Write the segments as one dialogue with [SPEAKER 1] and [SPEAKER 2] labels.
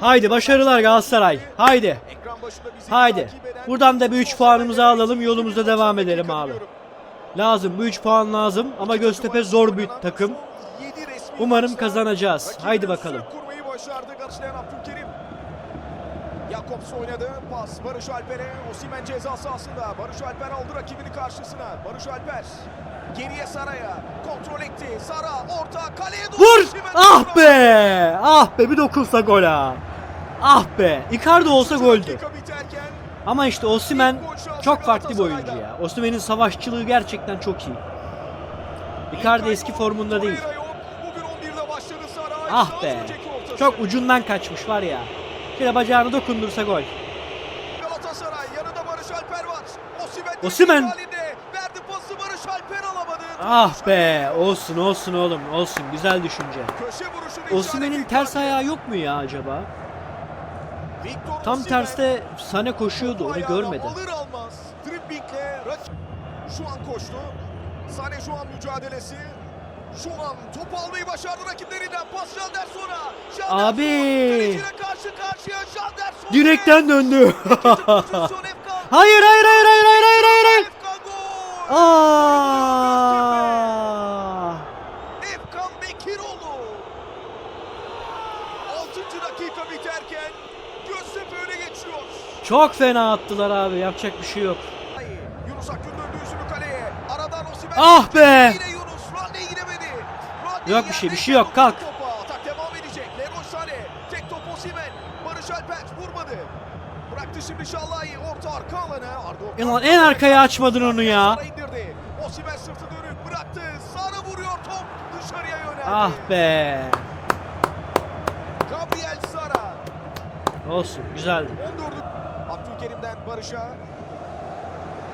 [SPEAKER 1] Haydi başarılar Galatasaray. Haydi. Haydi. Buradan da bir üç puanımızı
[SPEAKER 2] dostlarımıza
[SPEAKER 1] alalım, yolumuza devam edelim abi. Lazım. Bu 3 puan lazım. Ama Göztepe zor bir takım. Umarım kazanacağız. Haydi bakalım.
[SPEAKER 2] Jakobs oynadı. Pas Barış Alper'e. Osimhen ceza sahasında. Barış Alper aldı rakibini karşısına. Barış Alper. Geriye Sara'ya. Kontrol etti. Sara orta kaleye doğru.
[SPEAKER 1] Vur! Ah be! Ah be bir dokunsa gol ha. Ah be! Icardi olsa goldü. Ama işte
[SPEAKER 2] şansı
[SPEAKER 1] çok farklı bir oyuncu ya. Osimhen'in savaşçılığı gerçekten çok iyi. Icardi eski formunda değil.
[SPEAKER 2] Torreira yok. Bugün 11'de başladı Sara.
[SPEAKER 1] Ah be! Çok ucundan kaçmış var ya. De bacağını dokundursa gol.
[SPEAKER 2] Alamadı.
[SPEAKER 1] Ah be! Olsun olsun oğlum olsun. Güzel düşünce.
[SPEAKER 2] İşaret
[SPEAKER 1] ters ayağı yok mu ya acaba? Tam terste Sane koşuyordu onu.
[SPEAKER 2] Alır almaz rakip şu an koştu. Sane şu an mücadelesi. Şu an top almayı başardı rakiplerinden. Pas Janderson'a. Janderson
[SPEAKER 1] Abi.
[SPEAKER 2] karşı karşıya Janderson.
[SPEAKER 1] Direkten döndü. Hayır hayır hayır hayır hayır hayır hayır. hayır. Aa!
[SPEAKER 2] Efkan Bekiroğlu. 6. dakika biterken Göztepe öne geçiyor.
[SPEAKER 1] Çok fena attılar abi. Yapacak bir şey yok.
[SPEAKER 2] Yunus Akgün döndü yüzünü kaleye. Aradan Osimhen.
[SPEAKER 1] Ah be!
[SPEAKER 2] Yine Yunus. Rande'ye gidemedi. Rande'yi
[SPEAKER 1] Yok bir şey, bir şey yok. Kalk.
[SPEAKER 2] topa. Atak devam edecek. Leroy Sané. Tek top Osimhen. Barış Alper vurmadı. Bıraktı şimdi Şallahi. Orta arka alana. Arda orta.
[SPEAKER 1] Ulan en arkaya açmadın onu ya.
[SPEAKER 2] İndirdi. Osimhen sırtı dönük bıraktı. Sara vuruyor top. Dışarıya yöneldi.
[SPEAKER 1] Ah be.
[SPEAKER 2] Gabriel.
[SPEAKER 1] Olsun güzeldi.
[SPEAKER 2] 14. Abdülkerim'den Barış'a.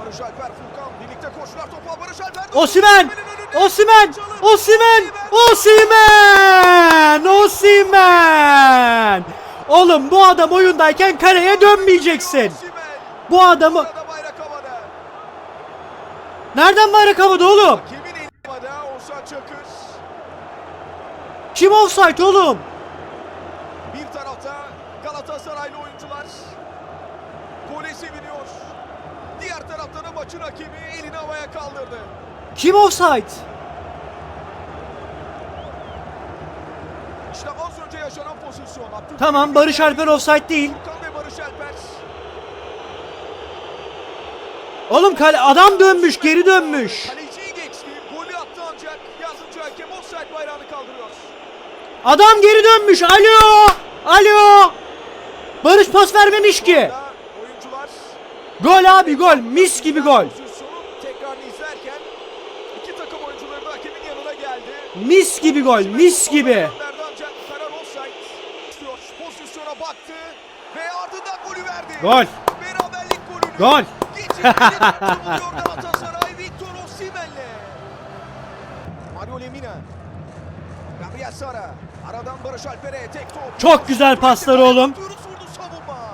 [SPEAKER 2] Barış Alper Furkan birlikte koşular topa Barış Alper.
[SPEAKER 1] Osimhen!
[SPEAKER 2] Çalım.
[SPEAKER 1] Osimhen! Osimhen! Osimhen! Oğlum bu adam oyundayken kaleye dönmeyeceksin. Bu adamı nereden bayrak havada oğlum? Kim offside oğlum?
[SPEAKER 2] Bir tarafta Oyuncular. Gole seviniyor. Diğer tarafta da maçın hakemi elini havaya kaldırdı.
[SPEAKER 1] Kim offside?
[SPEAKER 2] İşte az önce yaşanan pozisyon. Abdülkerim
[SPEAKER 1] Tamam Barış Alper offside değil.
[SPEAKER 2] Furkan ve Barış Alper.
[SPEAKER 1] Oğlum kale adam dönmüş, geri dönmüş.
[SPEAKER 2] Kaleciyi geçti. Golü attı ancak yardımcı hakem offside bayrağını kaldırıyor.
[SPEAKER 1] Adam geri dönmüş. Alo! Alo! Barış pas vermemiş ki. Gol abi gol. Mis gibi gol. Mis gibi gol. Mis gibi. Gol. Gol. Çok güzel paslar oğlum.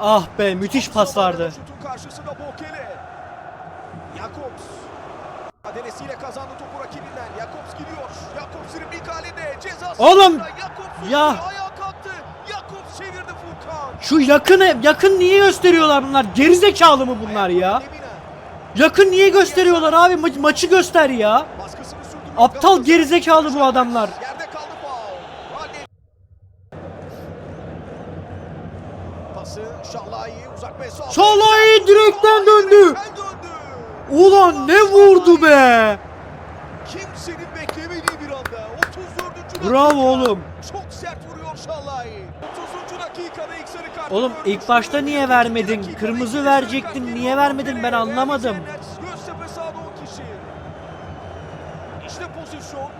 [SPEAKER 1] Ah be müthiş paslardı.
[SPEAKER 2] Şutun karşısında Bokele. Jakobs. Adelesiyle kazandı topu rakibinden. Jakobs gidiyor. Jakobs dribling halinde. Ceza
[SPEAKER 1] Oğlum!
[SPEAKER 2] Jakobs
[SPEAKER 1] Ya!
[SPEAKER 2] ya. ayağa kalktı. Jakobs çevirdi Furkan.
[SPEAKER 1] Şu yakını yakın niye gösteriyorlar bunlar? Gerizekalı mı bunlar ya? Yakın niye gösteriyorlar abi? Ma- maçı göster ya. Aptal gerizekalı bu adamlar.
[SPEAKER 2] Yerde kaldı faul. Rande. Şallahi
[SPEAKER 1] direkten döndü. Ulan ne vurdu be?
[SPEAKER 2] Kimsenin beklemediği bir anda 34. dakika.
[SPEAKER 1] Bravo oğlum.
[SPEAKER 2] Çok sert vuruyor Şallahi. 30. dakikada ilk sarı kart.
[SPEAKER 1] Oğlum ilk başta niye
[SPEAKER 2] 22.
[SPEAKER 1] vermedin? Kırmızı verecektin, niye vermedin? Ben anlamadım.
[SPEAKER 2] Göztepe sahada 10 kişi. İşte pozisyon.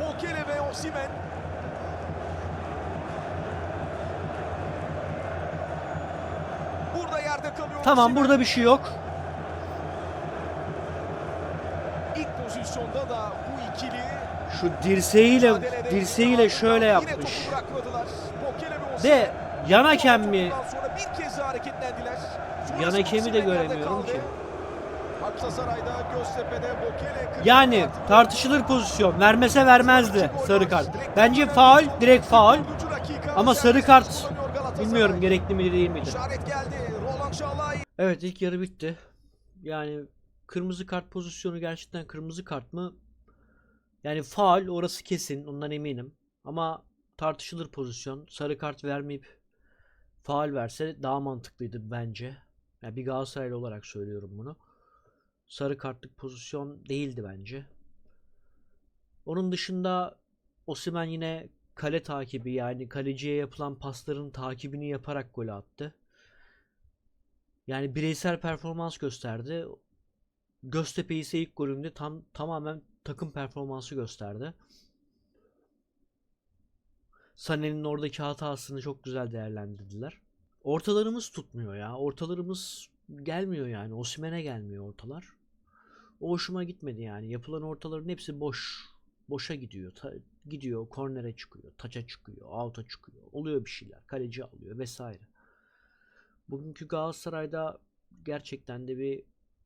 [SPEAKER 2] Bokele ve Osimhen. Burada yerde kalıyor.
[SPEAKER 1] Tamam burada bir şey yok.
[SPEAKER 2] İlk pozisyonda da bu ikili
[SPEAKER 1] Şu dirseğiyle dirseğiyle şöyle yapmış. De yan hakem mi? Yan hakemi de göremiyorum ki. Yani tartışılır pozisyon. Vermese vermezdi sarı kart. Bence faul, direkt faul.
[SPEAKER 2] 14. dakika.
[SPEAKER 1] Ama sarı kart. Bilmiyorum gerekli miydi değil miydi. Evet ilk yarı bitti. Yani kırmızı kart pozisyonu gerçekten kırmızı kart mı? Yani faul orası kesin ondan eminim. Ama tartışılır pozisyon. Sarı kart vermeyip faul verse daha mantıklıydı bence. Yani bir Galatasaraylı olarak söylüyorum bunu. Sarı kartlık pozisyon değildi bence. Onun dışında Osimhen yine kale takibi yani kaleciye yapılan pasların takibini yaparak gol attı. Yani bireysel performans gösterdi. Göztepe ise ilk golünde tam tamamen takım performansı gösterdi. Sané'nin oradaki hatasını çok güzel değerlendirdiler. Ortalarımız tutmuyor ya. Ortalarımız gelmiyor yani. Osimhen'e gelmiyor ortalar. O hoşuma gitmedi yani. Yapılan ortaların hepsi boş. Boşa gidiyor. Ta- gidiyor, kornere çıkıyor, taça çıkıyor, out'a çıkıyor. Oluyor bir şeyler. Kaleci alıyor vesaire. Bugünkü Galatasaray'da gerçekten de bir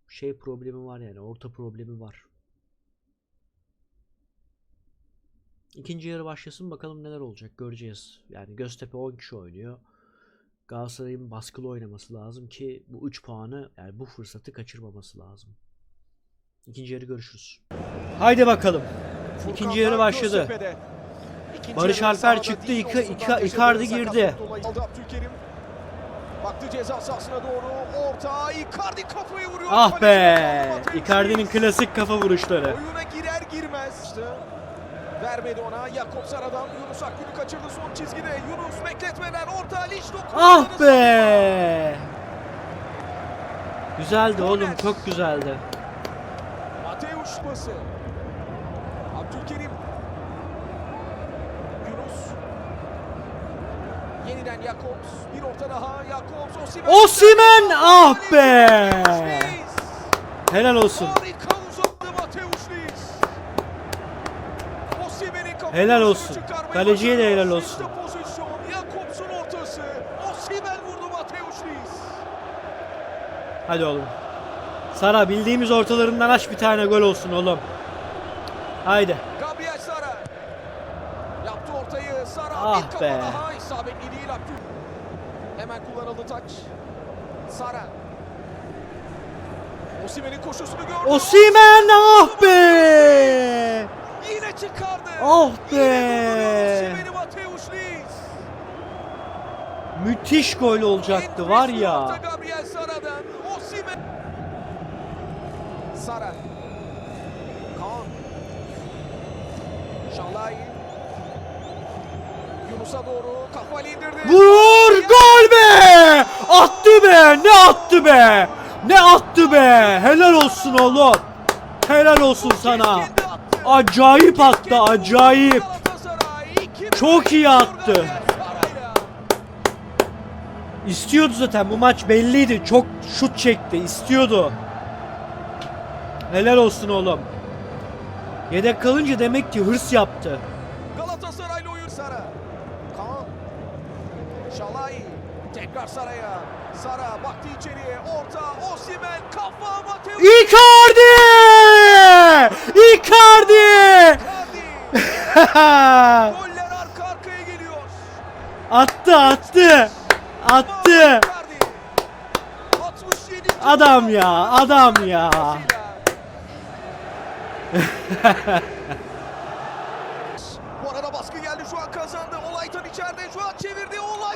[SPEAKER 1] şey problemi var yani. Orta problemi var. İkinci yarı başlasın bakalım neler olacak göreceğiz. Yani Göztepe 10 kişi oynuyor. Galatasaray'ın baskılı oynaması lazım ki bu 3 puanı yani bu fırsatı kaçırmaması lazım. İkinci yarı görüşürüz. Haydi bakalım. İkinci yarı başladı. Barış Alper çıktı, Icardi girdi.
[SPEAKER 2] Baktı ceza sahasına doğru. Orta Icardi kafayı vuruyor.
[SPEAKER 1] Ah be! Icardi'nin klasik kafa vuruşları.
[SPEAKER 2] Oyuna girer girmez. İşte Vermedi ona. Yakup Sara'dan Yunus Akgül'ü kaçırdı son çizgide. Yunus bekletmeden orta dokundu.
[SPEAKER 1] Ah be! Güzeldi oğlum çok güzeldi.
[SPEAKER 2] Mateus pası. Abdülkerim. Yunus. Yeniden Jakobs. Bir orta daha. Jakobs. Osimhen.
[SPEAKER 1] Osimhen! Ah be! Helal olsun. Helal olsun. Kaleciye de helal olsun. Hadi oğlum. Sara bildiğimiz ortalarından aç bir tane gol olsun oğlum. Haydi.
[SPEAKER 2] Gabriel Sara. Yaptı ortayı. Sara
[SPEAKER 1] Ah be.
[SPEAKER 2] daha. Kullanıldı taç. Sara. Osimhen'in koşusunu gördü.
[SPEAKER 1] Osimhen ah be!
[SPEAKER 2] Yine çıkardı.
[SPEAKER 1] Ah be! Müthiş gol olacaktı var ya.
[SPEAKER 2] Sara. Kaan. Şalay. Yunus'a doğru kafayla indirdi.
[SPEAKER 1] Vur gol Ne attı be! Ne attı be! Helal olsun oğlum. Helal olsun sana. Acayip attı, acayip. Çok iyi attı. İstiyordu zaten bu maç belliydi. Çok şut çekti. istiyordu. Helal olsun oğlum. Yedek kalınca demek ki hırs yaptı.
[SPEAKER 2] Galatasaraylı oyun Sara. Kaan. Şalay. Tekrar Sara'ya. Sara baktı içeriye. Orta. Osimhen. Kafa. Mateus.
[SPEAKER 1] Icardi! Icardi!
[SPEAKER 2] Goller arka arkaya geliyor.
[SPEAKER 1] attı attı. Attı.
[SPEAKER 2] Icardi. 67.
[SPEAKER 1] Adam ya, adam ya.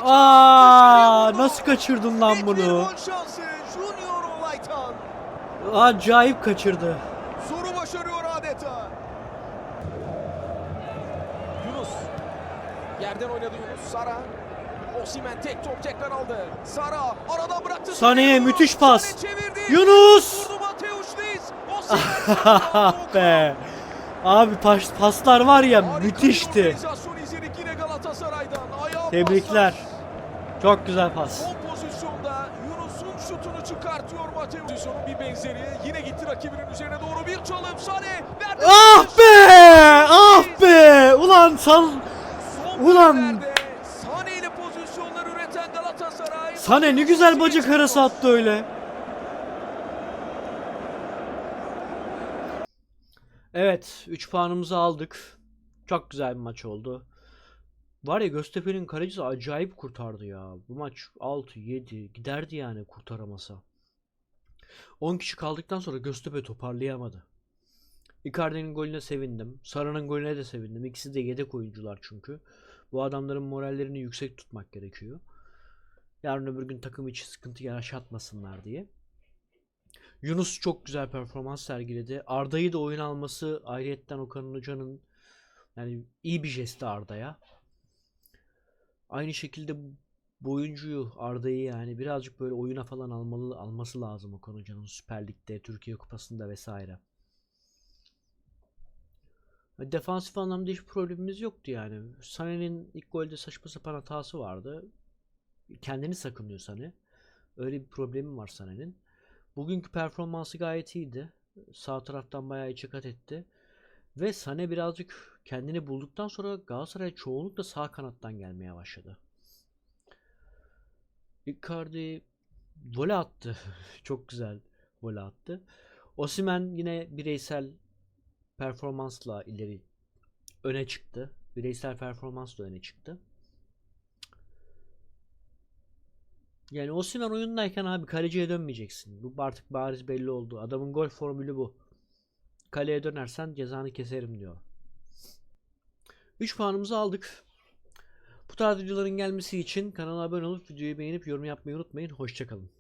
[SPEAKER 1] Aa, nasıl kaçırdın lan bunu? Acayip kaçırdı.
[SPEAKER 2] Zoru başarıyor adeta. Yunus. Yerden oynadı Yunus. Sara. Osimhen tek top tekrar aldı. Sara aradan bıraktı. Yunus.
[SPEAKER 1] müthiş pas. Yunus! Ah be. Abi pas, paslar var ya müthişti. Tebrikler. Çok güzel pas.
[SPEAKER 2] Son pozisyonda Yunus'un şutunu çıkartıyor Mateus. Pozisyonun bir benzeri. Yine gitti rakibinin üzerine doğru bir çalım. Sané verdi.
[SPEAKER 1] Ah be! Ah be! Ulan sal... Ulan!
[SPEAKER 2] Sané ile pozisyonlar üreten Galatasaray.
[SPEAKER 1] Sana ne güzel bacak arası attı öyle. Evet, 3 puanımızı aldık. Çok güzel bir maç oldu. Var ya Göztepe'nin kalecisi acayip kurtardı ya. Bu maç 6-7 giderdi yani kurtaramasa. 10 kişi kaldıktan sonra Göztepe toparlayamadı. Icardi'nin golüne sevindim. Sara'nın golüne de sevindim. İkisi de yedek oyuncular çünkü. Bu adamların morallerini yüksek tutmak gerekiyor. Yarın öbür gün takım içi sıkıntı yaşatmasınlar diye. Yunus çok güzel performans sergiledi. Arda'yı da oyun alması ayrıyetten Okan Hoca'nın yani iyi bir jesti Arda'ya. Aynı şekilde bu oyuncuyu Arda'yı yani birazcık böyle oyuna falan almalı alması lazım Okan Hoca'nın Süper Lig'de, Türkiye Kupası'nda vesaire. Defansif anlamda hiçbir problemimiz yoktu yani. Sané'nin ilk golde saçma sapan hatası vardı. Kendini sakınıyor Sané. Öyle bir problemi var Sané'nin. Bugünkü performansı gayet iyiydi. Sağ taraftan bayağı içe kat etti. Ve Sané birazcık kendini bulduktan sonra Galatasaray çoğunlukla sağ kanattan gelmeye başladı. Icardi vole attı. Çok güzel vole attı. Osimhen yine bireysel performansla ileri öne çıktı. Bireysel performansla öne çıktı. Yani Osimhen oyundayken abi kaleciye dönmeyeceksin. Bu artık bariz belli oldu. Adamın gol formülü bu. Kaleye dönersen cezanı keserim diyor. 3 puanımızı aldık. Bu tarz videoların gelmesi için kanala abone olup videoyu beğenip yorum yapmayı unutmayın. Hoşçakalın.